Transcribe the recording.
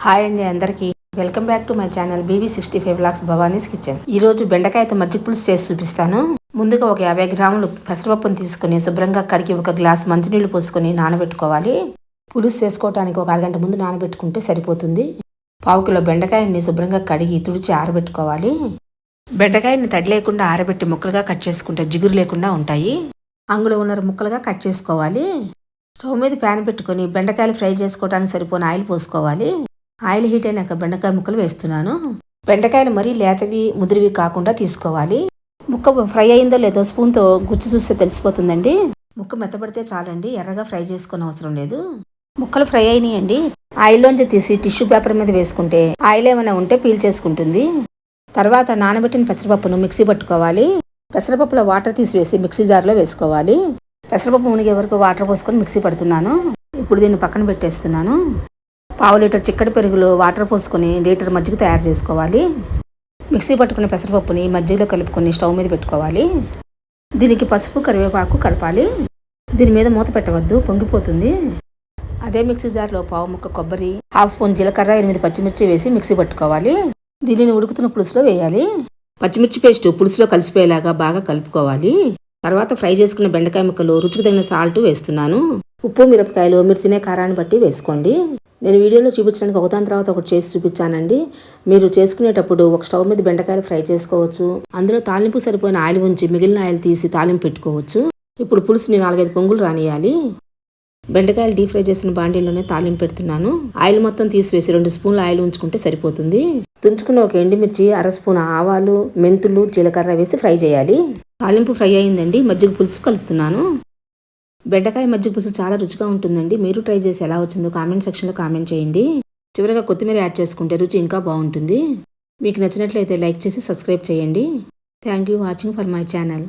Hi అండి అందరికీ. Welcome back to my channel BB sixty five lakhs Bhavani's kitchen. ఈ రోజు బెండకాయతో మజ్జి పులుసు చేసి చూపిస్తాను. ముందుగా ఒక యాభై గ్రాములు పెసరపప్పును తీసుకుని శుభ్రంగా కడిగి ఒక గ్లాస్ మంచినీళ్ళు పోసుకొని నానబెట్టుకోవాలి. పులుసు చేసుకోవడానికి ఒక అరగంట ముందు నానబెట్టుకుంటే సరిపోతుంది. పావు కిలో బెండకాయని శుభ్రంగా కడిగి తుడిచి ఆరబెట్టుకోవాలి. బెండకాయని తడి లేకుండా ఆరబెట్టి ముక్కలుగా కట్ చేసుకుంటే జిగురు లేకుండా ఉంటాయి. అంగులో ఉన్నర ముక్కలుగా కట్ చేసుకోవాలి. స్టవ్ మీద ప్యాన్ పెట్టుకొని బెండకాయలు ఫ్రై చేసుకోవడానికి సరిపోయిన ఆయిల్ పోసుకోవాలి. ఆయిల్ హీట్ అయినాక బెండకాయ ముక్కలు వేస్తున్నాను. బెండకాయలు మరీ లేతవి ముదిరివి కాకుండా తీసుకోవాలి. ముక్క ఫ్రై అయిందో లేదో స్పూన్తో గుచ్చి చూస్తే తెలిసిపోతుందండి. ముక్క మెత్తబడితే చాలండి ఎర్రగా ఫ్రై చేసుకునే అవసరం లేదు. ముక్కలు ఫ్రై అయినాయండి. ఆయిల్లోంచి తీసి టిష్యూ పేపర్ మీద వేసుకుంటే ఆయిల్ ఏమైనా ఉంటే పీల్ చేసుకుంటుంది. తర్వాత నానబెట్టిన పెసరపప్పును మిక్సీ పట్టుకోవాలి. పెసరపప్పులో వాటర్ తీసివేసి మిక్సీ జార్లో వేసుకోవాలి. పెసరపప్పు మునిగే వరకు వాటర్ పోసుకొని మిక్సీ పడుతున్నాను. ఇప్పుడు దీన్ని పక్కన పెట్టేస్తున్నాను. పావు లీటర్ చిక్కటి పెరుగులో వాటర్ పోసుకొని లీటర్ మజ్జిగ తయారు చేసుకోవాలి. మిక్సీ పట్టుకున్న పెసరపప్పుని మజ్జిగలో కలుపుకొని స్టవ్ మీద పెట్టుకోవాలి. దీనికి పసుపు కరివేపాకు కలపాలి. దీని మీద మూత పెట్టవద్దు పొంగిపోతుంది. అదే మిక్సీ జార్లో పావు ముక్క కొబ్బరి హాఫ్ స్పూన్ జీలకర్ర ఎనిమిది పచ్చిమిర్చి వేసి మిక్సీ పట్టుకోవాలి. దీనిని ఉడుకుతున్న పులుసులో వేయాలి. పచ్చిమిర్చి పేస్ట్ పులుసులో కలిసిపోయేలాగా బాగా కలుపుకోవాలి. తర్వాత ఫ్రై చేసుకున్న బెండకాయ ముక్కలు రుచికి తగిన సాల్ట్ వేస్తున్నాను. ఉప్పు మిరపకాయలు మీరు తినే కారాన్ని బట్టి వేసుకోండి. నేను వీడియోలో చూపించడానికి ఒకదాని తర్వాత ఒకటి చేసి చూపించానండి. మీరు చేసుకునేటప్పుడు ఒక స్టవ్ మీద బెండకాయలు ఫ్రై చేసుకోవచ్చు. అందులో తాలింపు సరిపోయిన ఆయిల్ ఉంచి మిగిలిన ఆయిల్ తీసి తాలింపు పెట్టుకోవచ్చు. ఇప్పుడు పులుసుని నాలుగైదు పొంగులు రానియాలి. బెండకాయలు డీప్ ఫ్రై చేసిన బాండీలోనే తాలింపు పెడుతున్నాను. ఆయిల్ మొత్తం తీసివేసి రెండు స్పూన్ల ఆయిల్ ఉంచుకుంటే సరిపోతుంది. తుంచుకున్న ఒక ఎండుమిర్చి అర స్పూన్ ఆవాలు మెంతులు జీలకర్ర వేసి ఫ్రై చేయాలి. తాలింపు ఫ్రై అయిందండి. మజ్జిగ పులుసు కలుపుతున్నాను. బెండకాయ మజ్జిగ పులుసు చాలా రుచిగా ఉంటుందండి. మీరు ట్రై చేసి ఎలా వచ్చిందో కామెంట్ సెక్షన్లో కామెంట్ చేయండి. చివరిగా కొత్తిమీర యాడ్ చేసుకుంటే రుచి ఇంకా బాగుంటుంది. మీకు నచ్చినట్లయితే లైక్ చేసి సబ్స్క్రైబ్ చేయండి. Thank you watching for my channel